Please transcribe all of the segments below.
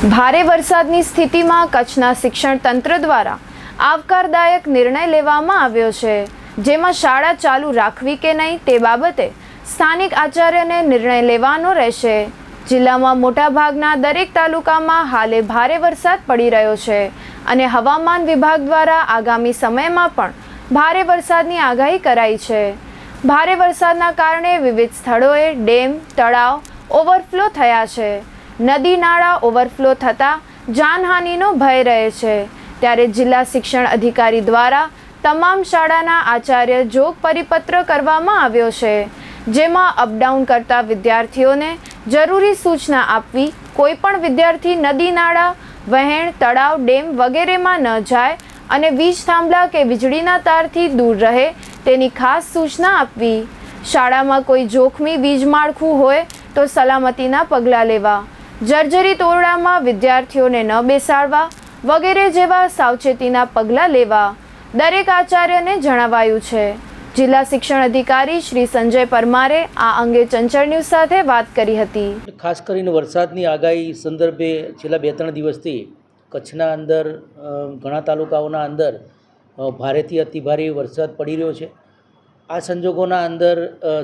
ભારે વરસાદની સ્થિતિમાં કચ્છના શિક્ષણ તંત્ર દ્વારા આવકારદાયક નિર્ણય લેવામાં આવ્યો છે. જેમાં શાળા ચાલુ રાખવી કે નહીં તે બાબતે સ્થાનિક આચાર્યને નિર્ણય લેવાનો રહેશે. જિલ્લામાં મોટાભાગના દરેક તાલુકામાં હાલે ભારે વરસાદ પડી રહ્યો છે અને હવામાન વિભાગ દ્વારા આગામી સમયમાં પણ ભારે વરસાદની આગાહી કરાઈ છે. ભારે વરસાદના કારણે વિવિધ સ્થળોએ ડેમ, તળાવ ઓવરફ્લો થયા છે. નદી નાળા ઓવરફ્લો થતાં જાનહાનિનો ભય રહે છે. ત્યારે જિલ્લા શિક્ષણ અધિકારી દ્વારા તમામ શાળાના આચાર્ય જોગ પરિપત્ર કરવામાં આવ્યો છે, જેમાં અપડાઉન કરતા વિદ્યાર્થીઓને જરૂરી સૂચના આપવી કોઈ પણ વિદ્યાર્થી નદી નાળા, વહેણ, તળાવ, ડેમ વગેરેમાં ન જાય અને વીજ થાંભલા કે વીજળીના તારથી દૂર રહે તેની ખાસ સૂચના આપવી. શાળામાં કોઈ જોખમી વીજ માળખું હોય તો સલામતીના પગલાં લેવા. જર્જરિત ઓરડામાં વિદ્યાર્થીઓને ન બેસાડવા વગેરે જેવા સાવચેતીના પગલાં લેવા દરેક આચાર્યને જણાવાયું છે. જિલ્લા શિક્ષણ અધિકારી શ્રી સંજય પરમારે આ અંગે ચંચળ ન્યૂઝ સાથે વાત કરી હતી. ખાસ કરીને વરસાદની આગાહી સંદર્ભે છેલ્લા બે ત્રણ દિવસથી કચ્છના અંદર ઘણા તાલુકાઓના અંદર ભારેથી અતિભારે વરસાદ પડી રહ્યો છે. આ સંજોગોના અંદર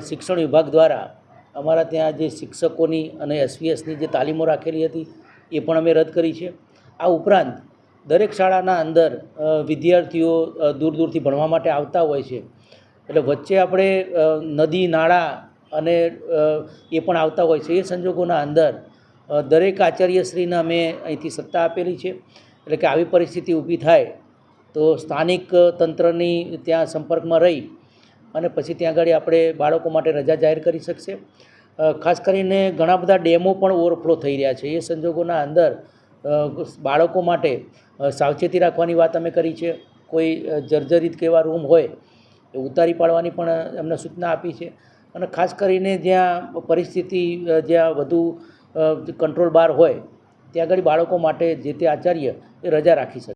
શિક્ષણ વિભાગ દ્વારા અમારા ત્યાં જે શિક્ષકોની અને એસવીએસની જે તાલીમો રાખેલી હતી, એ પણ અમે રદ કરી છે. આ ઉપરાંત દરેક શાળાના અંદર વિદ્યાર્થીઓ દૂર દૂરથી ભણવા માટે આવતા હોય છે. એટલે વચ્ચે આપણે નદી, નાળા અને એ પણ આવતા હોય છે. એ સંજોગોના અંદર દરેક આચાર્યશ્રીને અમે અહીંથી સત્તા આપેલી છે. એટલે કે આવી પરિસ્થિતિ ઊભી થાય તો સ્થાનિક તંત્રની ત્યાં સંપર્કમાં રહી અને પછી ત્યાં આગળ આપણે બાળકો માટે રજા જાહેર કરી શકશે. ખાસ કરીને ઘણા બધા ડેમો પણ ઓવરફ્લો થઈ રહ્યા છે. એ સંજોગોના અંદર બાળકો માટે સાવચેતી રાખવાની વાત અમે કરી છે. કોઈ જર્જરિત કે એવા રૂમ હોય, એ ઉતારી પાડવાની પણ એમને સૂચના આપી છે. અને ખાસ કરીને જ્યાં પરિસ્થિતિ જ્યાં વધુ કંટ્રોલ બહાર હોય, ત્યાં આગળ બાળકો માટે જે તે આચાર્ય, એ રજા રાખી શકે.